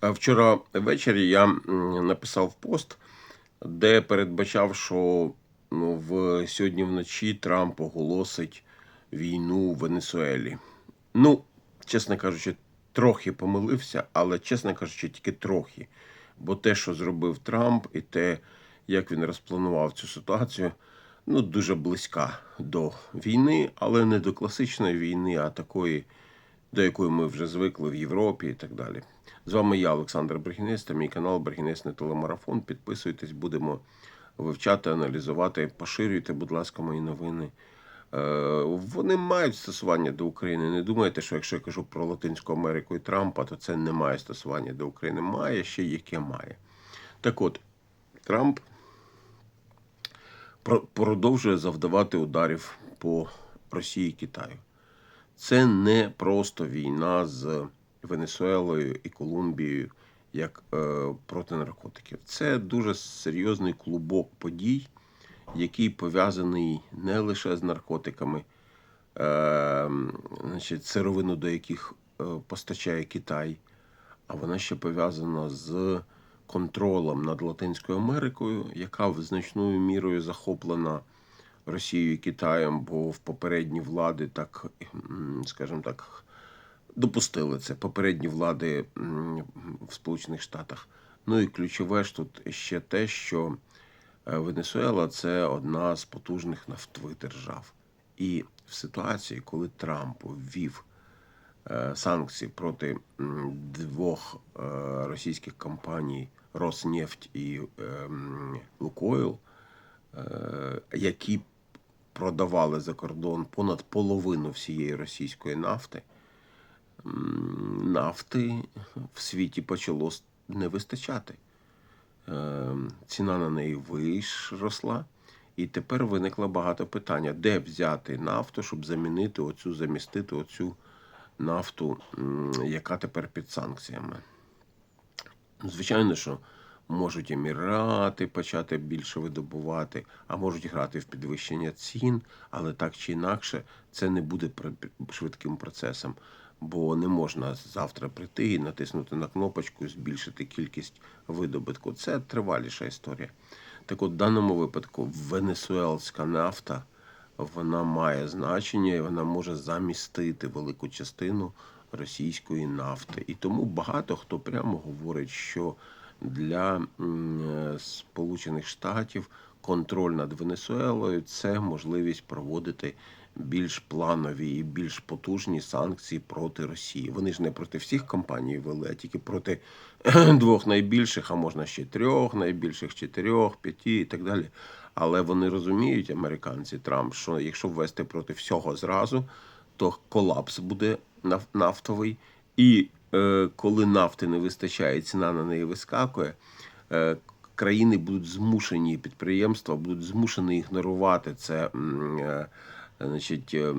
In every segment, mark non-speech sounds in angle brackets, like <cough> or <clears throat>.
А Вчора ввечері я написав пост, де передбачав, що ну, в сьогодні вночі Трамп оголосить війну в Венесуелі. Ну, чесно кажучи, трохи помилився, але чесно кажучи, тільки трохи. Бо те, що зробив Трамп, і те, як він розпланував цю ситуацію, ну, дуже близька до війни, але не до класичної війни, а такої, до якої ми вже звикли в Європі і так далі. З вами я, Олександр Брехінець, та мій канал Брехінець телемарафон. Підписуйтесь, будемо вивчати, аналізувати. Поширюйте, будь ласка, мої новини. Е, Вони мають стосування до України. Не думайте, що якщо я кажу про Латинську Америку і Трампа, то це не має стосування до України. Має ще яке має. Так от, Трамп продовжує завдавати ударів по Росії і Китаю. Це не просто війна з Венесуелою і Колумбією як е, проти наркотиків. Це дуже серйозний клубок подій, який пов'язаний не лише з наркотиками, е, значить, сировину до яких е, постачає Китай, а вона ще пов'язана з контролем над Латинською Америкою, яка в значною мірою захоплена Росією і Китаєм, бо в попередні влади так, скажімо так, допустили це. Попередні влади в Сполучених Штатах. Ну і ключове ж тут ще те, що е, Венесуела це одна з потужних нафтових держав. І в ситуації, коли Трамп ввів е, санкції проти двох е, російських компаній Роснефть і е, Лукойл, які продавали за кордон понад половину всієї російської нафти, нафти в світі почало не вистачати. Е, Ціна на неї виросла, і тепер виникло багато питання, де взяти нафту, щоб замінити оцю, замістити оцю нафту, яка тепер під санкціями. Звичайно, що можуть Емірати почати більше видобувати, а можуть грати в підвищення цін, але так чи інакше це не буде швидким процесом, бо не можна завтра прийти і натиснути на кнопочку і збільшити кількість видобутку. Це триваліша історія. Так от, в даному випадку венесуелська нафта вона має значення і вона може замістити велику частину російської нафти. І тому багато хто прямо говорить, що для е, Сполучених Штатів контроль над Венесуелою це можливість проводити більш планові і більш потужні санкції проти Росії. Вони ж не проти всіх компаній вели, а тільки проти <clears throat> двох найбільших, а можна ще трьох найбільших, чотирьох, п'яти і так далі. Але вони розуміють, американці Трамп, що якщо ввести проти всього зразу, то колапс буде нафтовий. І коли нафти не вистачає, ціна на неї вискакує. Е, країни будуть змушені, підприємства будуть змушені ігнорувати це е, значить, е,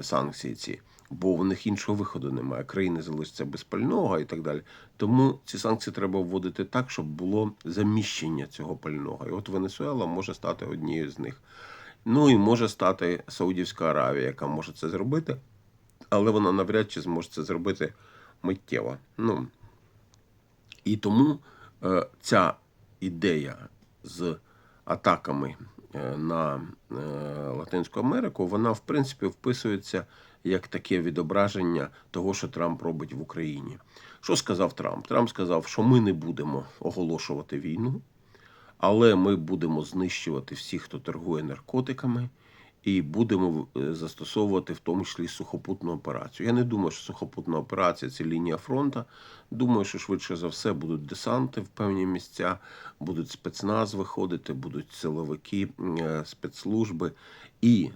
санкції ці. Бо в них іншого виходу немає. Країни залишаться без пального і так далі. Тому ці санкції треба вводити так, щоб було заміщення цього пального. І от Венесуела може стати однією з них. Ну і може стати Саудівська Аравія, яка може це зробити, але вона навряд чи зможе це зробити миттєво. Ну, і тому е, ця ідея з атаками е, на е, Латинську Америку, вона в принципі вписується як таке відображення того, що Трамп робить в Україні. Що сказав Трамп? Трамп сказав, що ми не будемо оголошувати війну, але ми будемо знищувати всіх, хто торгує наркотиками, і будемо е, застосовувати в тому числі сухопутну операцію. Я не думаю, що сухопутна операція це лінія фронту. Думаю, що швидше за все будуть десанти в певні місця, будуть спецназ виходити, будуть силовики, е, спецслужби. І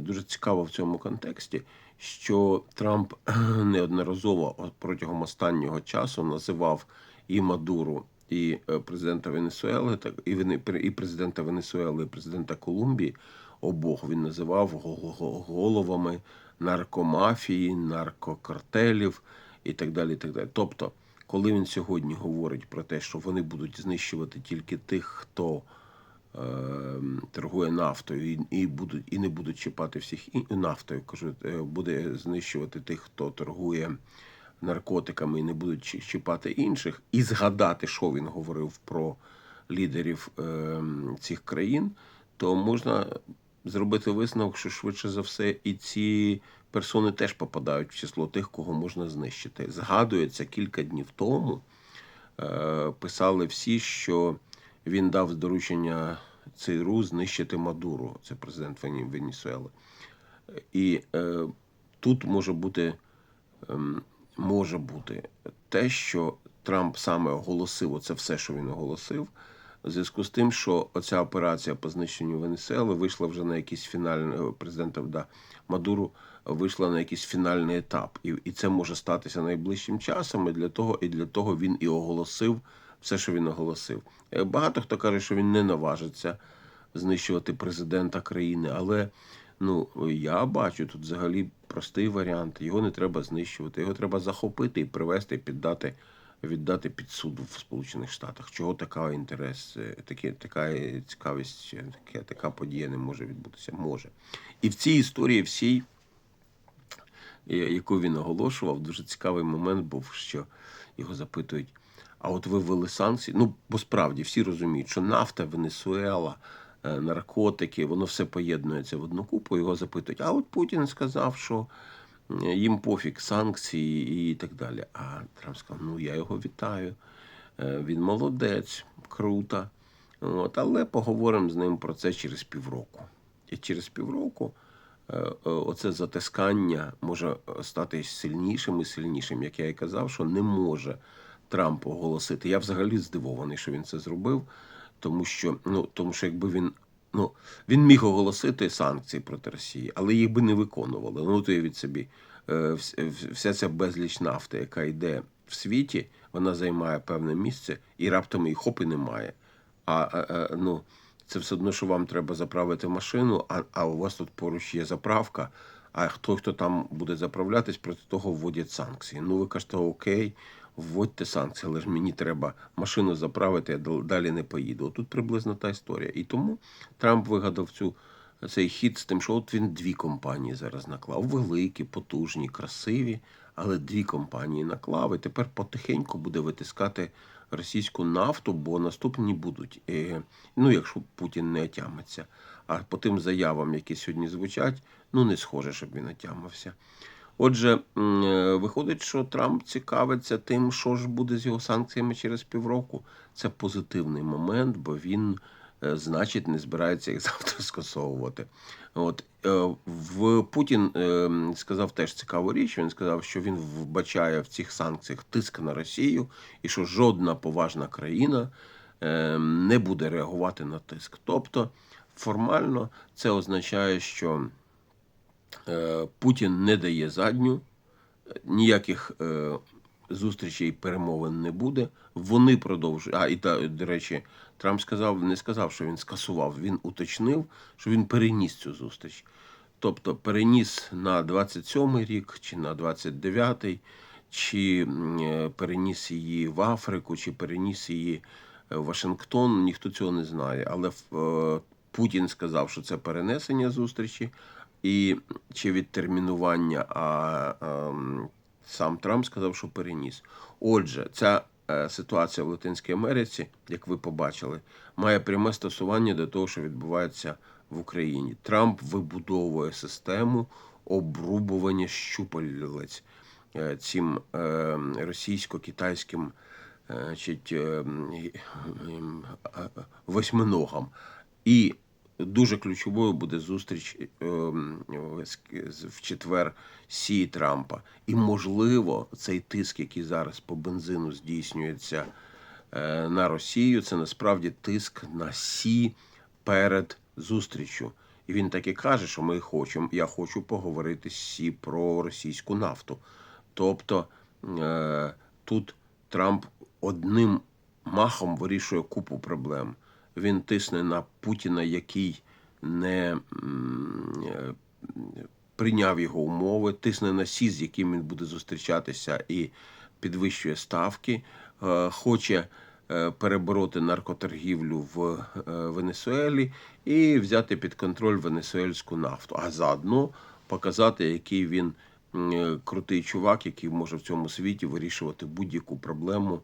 дуже цікаво в цьому контексті, що Трамп <clears throat> неодноразово протягом останнього часу називав і Мадуру, і е, президента Венесуели, так і і президента Венесуели, і президента Колумбії. Обох він називав го- го- головами наркомафії, наркокартелів і так далі. І так далі. Тобто, коли він сьогодні говорить про те, що вони будуть знищувати тільки тих, хто е, торгує нафтою, і, і будуть і не будуть чіпати всіх і нафтою, кажу, е, буде знищувати тих, хто торгує наркотиками і не будуть чіпати інших, і згадати, що він говорив про лідерів е, цих країн, то можна зробити висновок, що швидше за все і ці персони теж попадають в число тих, кого можна знищити. Згадується кілька днів тому. е, Писали всі, що він дав доручення ЦРУ знищити Мадуру, це президент Венесуели. І е, тут може бути, ем, може бути те, що Трамп саме оголосив, оце все, що він оголосив, в зв'язку з тим, що оця операція по знищенню Венесуели вийшла вже на якийсь фінальний е, президента да, Мадуру вийшла на якийсь фінальний етап. І, і це може статися найближчим часом. І для того, і для того він і оголосив все, що він оголосив. Е, Багато хто каже, що він не наважиться знищувати президента країни, але ну я бачу тут взагалі простий варіант. Його не треба знищувати, його треба захопити і привести, піддати, віддати під суд в Сполучених Штатах. Чого така інтерес, е, таке, така цікавість, е, таке, така подія не може відбутися? Може. І в цій історії всій, е, яку він оголошував, дуже цікавий момент був, що його запитують. А от ви ввели санкції? Ну, бо справді всі розуміють, що нафта, Венесуела, е, наркотики, воно все поєднується в одну купу. Його запитують. А от Путін сказав, що е, їм пофіг санкції і так далі. А Трамп сказав: ну я його вітаю. Е, Він молодець, круто. От, але поговоримо з ним про це через півроку. І через півроку е, е, оце затискання може стати сильнішим і сильнішим. Як я і казав, що не може Трамп оголосити. Я взагалі здивований, що він це зробив, тому що, ну, тому що якби він. Ну, він міг оголосити санкції проти Росії, але їх би не виконували. Ну, то від собі, е, вся ця безліч нафти, яка йде в світі, вона займає певне місце, і раптом її хоп і немає. А, а, а ну, це все одно, що вам треба заправити машину, а, а у вас тут поруч є заправка. А хто хто там буде заправлятись, проти того вводять санкції. Ну, ви кажете, окей, вводьте санкції, але ж мені треба машину заправити, я далі не поїду. Тут приблизно та історія. І тому Трамп вигадав цю, цей хід з тим, що от він дві компанії зараз наклав. Великі, потужні, красиві, але дві компанії наклав. І тепер потихеньку буде витискати російську нафту, бо наступні будуть. Е, Ну, якщо Путін не отямиться. А по тим заявам, які сьогодні звучать, ну не схоже, щоб він отямився. Отже, е, виходить, що Трамп цікавиться тим, що ж буде з його санкціями через півроку. Це позитивний момент, бо він, е, значить, не збирається їх <laughs> завтра скасовувати. От е, в Путін сказав теж цікаву річ. Він сказав, що він вбачає в цих санкціях тиск на Росію, і що жодна поважна країна не буде реагувати на тиск. Тобто, формально це означає, що Путін не дає задню, ніяких е, зустрічей перемовин не буде. Вони продовжують. А і та до речі, Трамп сказав, не сказав, що він скасував. Він уточнив, що він переніс цю зустріч. Тобто переніс на 27-й рік чи на 29-й, чи е, переніс її в Африку, чи переніс її е, в Вашингтон. Ніхто цього не знає. Але е, Путін сказав, що це перенесення зустрічі і чи відтермінування, а ем, сам Трамп сказав, що переніс. Отже, ця е, ситуація в Латинській Америці, як ви побачили, має пряме стосування до того, що відбувається в Україні. Трамп вибудовує систему обрубування щупалець цим російсько-китайським восьминогам. І дуже ключовою буде зустріч е, з- в четвер Сі Трампа. І, можливо, цей тиск, який зараз по бензину здійснюється е, на Росію, це насправді тиск на Сі перед зустрічю. І він так і каже, що ми хочемо, я хочу поговорити з Сі про російську нафту. Тобто е, тут Трамп одним махом вирішує купу проблем. Він тисне на Путіна, який не е, прийняв його умови, тисне на Сі, з яким він буде зустрічатися і підвищує ставки, е, хоче е, перебороти наркоторгівлю в Венесуелі і взяти під контроль венесуельську нафту, а заодно показати, який він крутий чувак, який може в цьому світі вирішувати будь-яку проблему,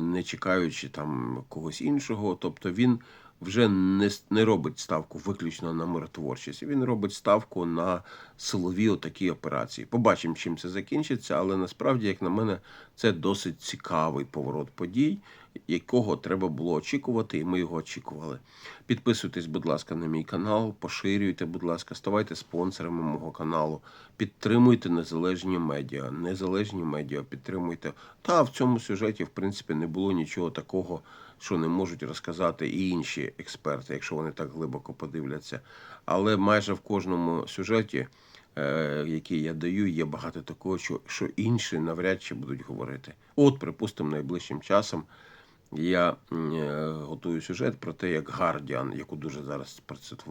не чекаючи там когось іншого. Тобто він вже не, не робить ставку виключно на миротворчість. Він робить ставку на силові отакі операції. Побачимо, чим це закінчиться, але насправді, як на мене, це досить цікавий поворот подій, якого треба було очікувати, і ми його очікували. Підписуйтесь, будь ласка, на мій канал, поширюйте, будь ласка, ставайте спонсорами мого каналу, підтримуйте незалежні медіа. Незалежні медіа підтримуйте. Та в цьому сюжеті, в принципі, не було нічого такого, що не можуть розказати і інші експерти, якщо вони так глибоко подивляться. Але майже в кожному сюжеті, е, який я даю, є багато такого, що, що інші навряд чи будуть говорити. От, припустимо, найближчим часом. Я е, готую сюжет про те, як Гардіан, яку дуже зараз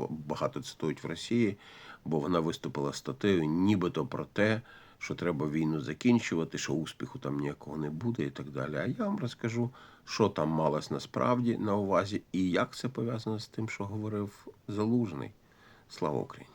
багато цитують в Росії, бо вона виступила статтею, нібито про те, що треба війну закінчувати, що успіху там ніякого не буде і так далі. А я вам розкажу, що там малось насправді на увазі і як це пов'язано з тим, що говорив Залужний. Слава Україні!